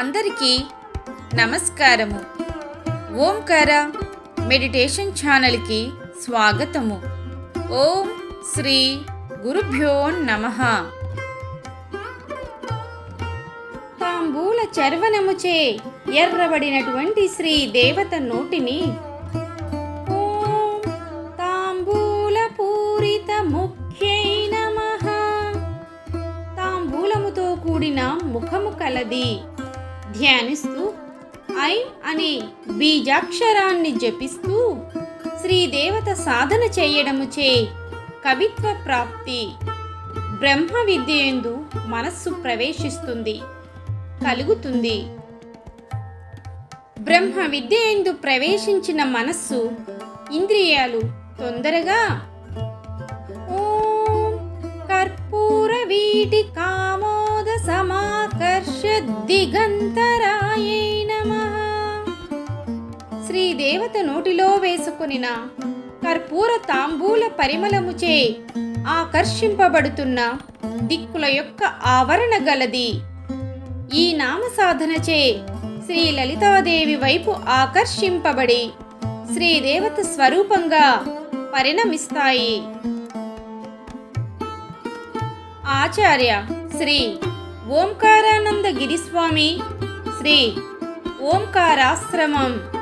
అందరికీ నమస్కారము. ఓంకార మెడిటేషన్ ఛానల్కి స్వాగతము. ఓం శ్రీ గురుభ్యో నమ. తాంబూల చర్వనముచే ఎర్రబడినటువంటి శ్రీ దేవత నోటిని తాంబూల పూరిత ముఖ్యై నమః. తాంబూలముతో కూడిన ముఖము కలది. ధ్యానిస్తూ ఐ అనే బీజాక్షరాన్ని జపిస్తూ శ్రీదేవత సాధన చేయడముచే కవిత్వ ప్రాప్తి బ్రహ్మ విద్యందు మనస్సు ప్రవేశిస్తుంది కలుగుతుంది. బ్రహ్మ విద్యందు ప్రవేశించిన మనస్సు ఇంద్రియాలు తొందరగా ఓం కర్పూర వీటి సమాకర్ష శ్రీదేవత నోటిలో వేసుకునిన కర్పూర తాంబూల పరిమళముచే ఆకర్షింపబడుతున్న దిక్కుల యొక్క ఆవరణ గలది ఈ నామ సాధనచే శ్రీ లలితాదేవి వైపు ఆకర్షింపబడి శ్రీదేవత స్వరూపంగా పరిణమిస్తాయి ఆచార్య శ్రీ ఓంకార్ గిరిస్వామి శ్రీ ఓంకారాశ్రమం.